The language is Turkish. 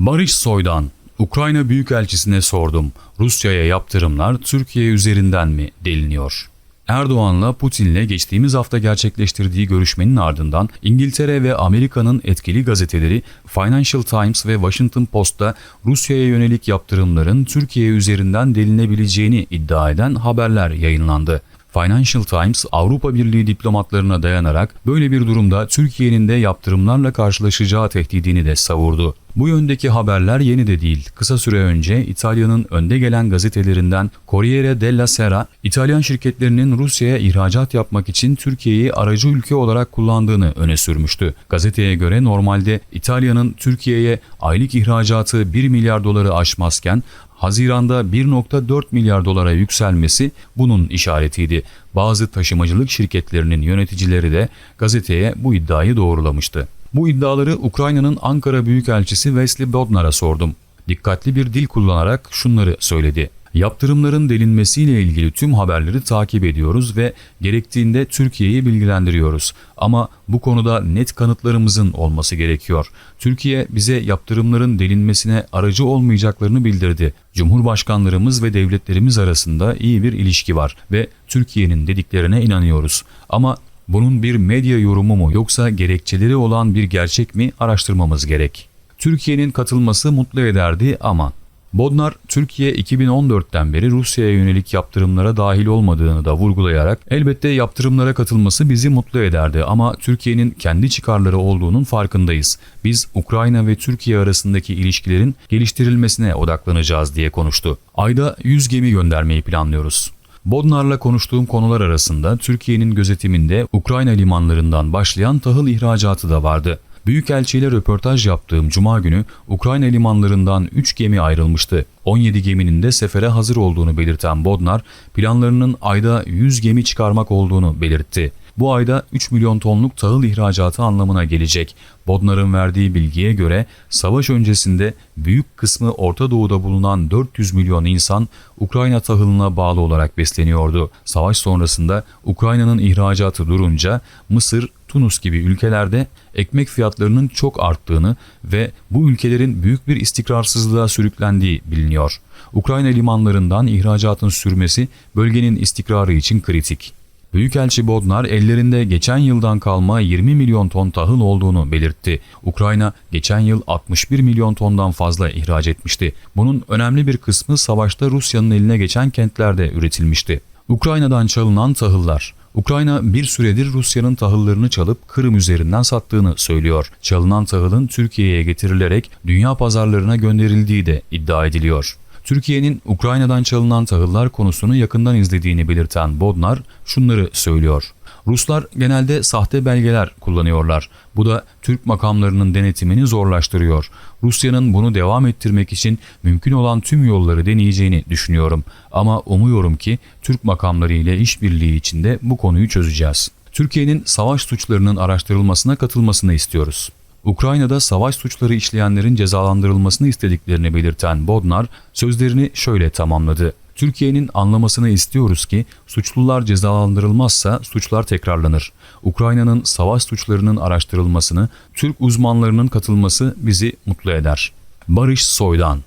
Barış Soydan, Ukrayna Büyükelçisi'ne sordum. Rusya'ya yaptırımlar Türkiye üzerinden mi deliniyor? Erdoğan'la Putin'le geçtiğimiz hafta gerçekleştirdiği görüşmenin ardından İngiltere ve Amerika'nın etkili gazeteleri Financial Times ve Washington Post'ta Rusya'ya yönelik yaptırımların Türkiye üzerinden delinebileceğini iddia eden haberler yayınlandı. Financial Times Avrupa Birliği diplomatlarına dayanarak böyle bir durumda Türkiye'nin de yaptırımlarla karşılaşacağı tehdidini de savurdu. Bu yöndeki haberler yeni de değil. Kısa süre önce İtalya'nın önde gelen gazetelerinden Corriere della Sera, İtalyan şirketlerinin Rusya'ya ihracat yapmak için Türkiye'yi aracı ülke olarak kullandığını öne sürmüştü. Gazeteye göre normalde İtalya'nın Türkiye'ye aylık ihracatı 1 milyar doları aşmazken Haziranda 1.4 milyar dolara yükselmesi bunun işaretiydi. Bazı taşımacılık şirketlerinin yöneticileri de gazeteye bu iddiayı doğrulamıştı. Bu iddiaları Ukrayna'nın Ankara Büyükelçisi Wesley Bodnar'a sordum. Dikkatli bir dil kullanarak şunları söyledi. Yaptırımların delinmesiyle ilgili tüm haberleri takip ediyoruz ve gerektiğinde Türkiye'yi bilgilendiriyoruz. Ama bu konuda net kanıtlarımızın olması gerekiyor. Türkiye bize yaptırımların delinmesine aracı olmayacaklarını bildirdi. Cumhurbaşkanlarımız ve devletlerimiz arasında iyi bir ilişki var ve Türkiye'nin dediklerine inanıyoruz. Ama bunun bir medya yorumu mu yoksa gerekçeleri olan bir gerçek mi araştırmamız gerek. Türkiye'nin katılması mutlu ederdi ama Bodnar, Türkiye 2014'ten beri Rusya'ya yönelik yaptırımlara dahil olmadığını da vurgulayarak elbette yaptırımlara katılması bizi mutlu ederdi ama Türkiye'nin kendi çıkarları olduğunun farkındayız. Biz Ukrayna ve Türkiye arasındaki ilişkilerin geliştirilmesine odaklanacağız diye konuştu. Ayda 100 gemi göndermeyi planlıyoruz. Bodnar'la konuştuğum konular arasında Türkiye'nin gözetiminde Ukrayna limanlarından başlayan tahıl ihracatı da vardı. Büyükelçiyle röportaj yaptığım cuma günü Ukrayna limanlarından 3 gemi ayrılmıştı. 17 geminin de sefere hazır olduğunu belirten Bodnar, planlarının ayda 100 gemi çıkarmak olduğunu belirtti. Bu ayda 3 milyon tonluk tahıl ihracatı anlamına gelecek. Bodnar'ın verdiği bilgiye göre savaş öncesinde büyük kısmı Orta Doğu'da bulunan 400 milyon insan Ukrayna tahılına bağlı olarak besleniyordu. Savaş sonrasında Ukrayna'nın ihracatı durunca Mısır, Tunus gibi ülkelerde ekmek fiyatlarının çok arttığını ve bu ülkelerin büyük bir istikrarsızlığa sürüklendiği biliniyor. Ukrayna limanlarından ihracatın sürmesi bölgenin istikrarı için kritik. Büyükelçi Bodnar ellerinde geçen yıldan kalma 20 milyon ton tahıl olduğunu belirtti. Ukrayna geçen yıl 61 milyon tondan fazla ihraç etmişti. Bunun önemli bir kısmı savaşta Rusya'nın eline geçen kentlerde üretilmişti. Ukrayna'dan çalınan tahıllar Ukrayna bir süredir Rusya'nın tahıllarını çalıp Kırım üzerinden sattığını söylüyor. Çalınan tahılın Türkiye'ye getirilerek dünya pazarlarına gönderildiği de iddia ediliyor. Türkiye'nin Ukrayna'dan çalınan tahıllar konusunu yakından izlediğini belirten Bodnar şunları söylüyor. Ruslar genelde sahte belgeler kullanıyorlar. Bu da Türk makamlarının denetimini zorlaştırıyor. Rusya'nın bunu devam ettirmek için mümkün olan tüm yolları deneyeceğini düşünüyorum. Ama umuyorum ki Türk makamları ile işbirliği içinde bu konuyu çözeceğiz. Türkiye'nin savaş suçlarının araştırılmasına katılmasını istiyoruz. Ukrayna'da savaş suçları işleyenlerin cezalandırılmasını istediklerini belirten Bodnar sözlerini şöyle tamamladı. Türkiye'nin anlamasını istiyoruz ki suçlular cezalandırılmazsa suçlar tekrarlanır. Ukrayna'nın savaş suçlarının araştırılmasını, Türk uzmanlarının katılması bizi mutlu eder. Barış Soydan